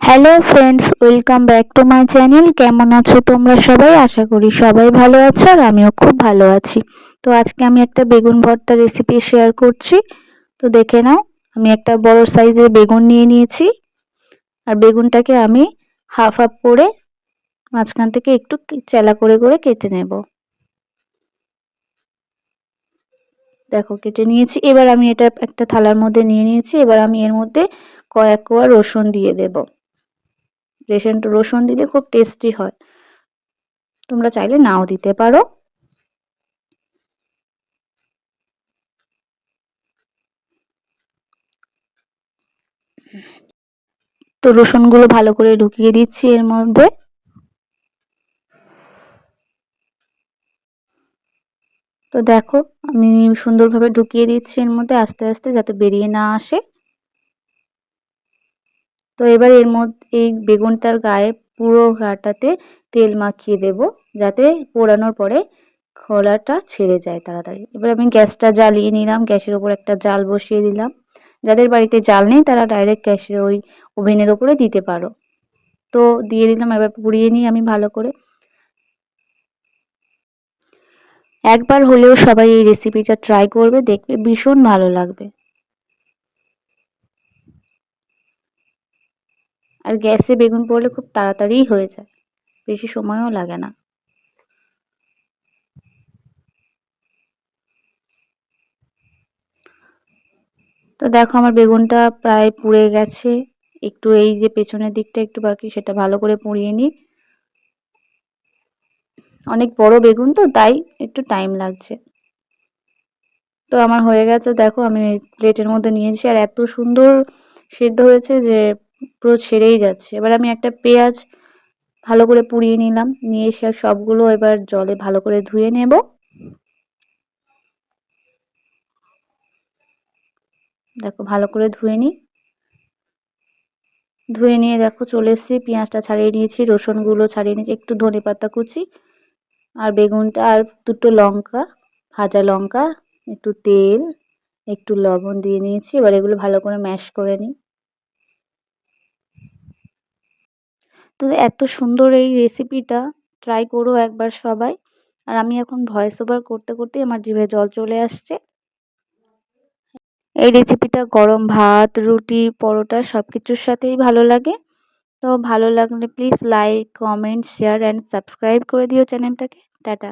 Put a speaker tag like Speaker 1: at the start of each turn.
Speaker 1: Hello friends welcome back to my channel কেমন আছো তোমরা সবাই? আশা করি সবাই ভালো আছো আর আমিও খুব ভালো আছি। তো আজকে আমি একটা বেগুন ভর্তা রেসিপি শেয়ার করছি। তো দেখে নাও, আমি একটা বড় সাইজের বেগুন নিয়ে নিয়েছি। আর বেগুনটাকে আমি হাফ হাফ করে মাঝখান থেকে একটু চেলা করে করে কেটে নেব। দেখো, কেটে নিয়েছি। এবার আমি এটা একটা থালার মধ্যে নিয়ে নিয়েছি। এবার আমি এর মধ্যে কয়েক কোয়া রসুন দিয়ে দেবো। রেশন, রসুন দিলে খুব টেস্টি হয়। তোমরা চাইলে নাও দিতে পারো। তো রসুনগুলো ভালো করে ঢুকিয়ে দিচ্ছি এর মধ্যে। তো দেখো, আমি সুন্দরভাবে ঢুকিয়ে দিচ্ছি এর মধ্যে আস্তে আস্তে যাতে বেরিয়ে না আসে। তো এবার এর মধ্যে, এই বেগুনটার গায়ে পুরো গাটাতে তেল মাখিয়ে দেব, যাতে পোড়ানোর পরে খোলাটা ছেড়ে যায় তাড়াতাড়ি। এবার আমি গ্যাসটা জ্বালিয়ে নিলাম, গ্যাসের ওপর একটা জাল বসিয়ে দিলাম। যাদের বাড়িতে জাল নেই, তারা ডাইরেক্ট গ্যাসের ওই ওভেনের ওপরে দিতে পারো। তো দিয়ে দিলাম, এবার পুড়িয়ে নিই আমি ভালো করে। একবার হলেও সবাই এই রেসিপিটা ট্রাই করবে, দেখবে ভীষণ ভালো লাগবে। আর গ্যাসে বেগুন পড়লে খুব তাড়াতাড়িই হয়ে যায়, বেশি সময়ও লাগে না। তো দেখো আমার বেগুনটা প্রায় পুড়ে গেছে, একটু এই যে পেছনের দিকটা একটু বাকি, সেটা ভালো করে পুড়িয়ে নিই। অনেক বড় বেগুন তো, তাই একটু টাইম লাগছে। তো আমার হয়ে গেছে, দেখো আমি প্লেটের মধ্যে নিয়েছি আর এত সুন্দর সেদ্ধ হয়েছে যে পুরো ছেড়েই যাচ্ছে। এবার আমি একটা পেঁয়াজ ভালো করে পুড়িয়ে নিলাম, নিয়ে এসে সবগুলো এবার জলে ভালো করে ধুয়ে নেব। দেখো ভালো করে ধুয়ে নিই। ধুয়ে নিয়ে দেখো চলে এসেছি, পেঁয়াজটা ছাড়িয়ে নিয়েছি, রসুনগুলো ছাড়িয়ে নিয়েছি, একটু ধনে পাতা কুচি আর বেগুনটা আর দুটো লঙ্কা, ভাজা লঙ্কা, একটু তেল, একটু লবণ দিয়ে নিয়েছি। এবার এগুলো ভালো করে ম্যাশ করে নিই। তো এত সুন্দর এই রেসিপিটা ট্রাই করো একবার সবাই। আর আমি এখন ভয়েস ওভার করতে করতে আমার জিভে জল চলে আসছে। এই রেসিপিটা গরম ভাত, রুটি, পরোটা সব কিছুর সাথেই ভালো লাগে। তো ভালো লাগলে please like comment share and subscribe করে দিও চ্যানেলটাকে টাটা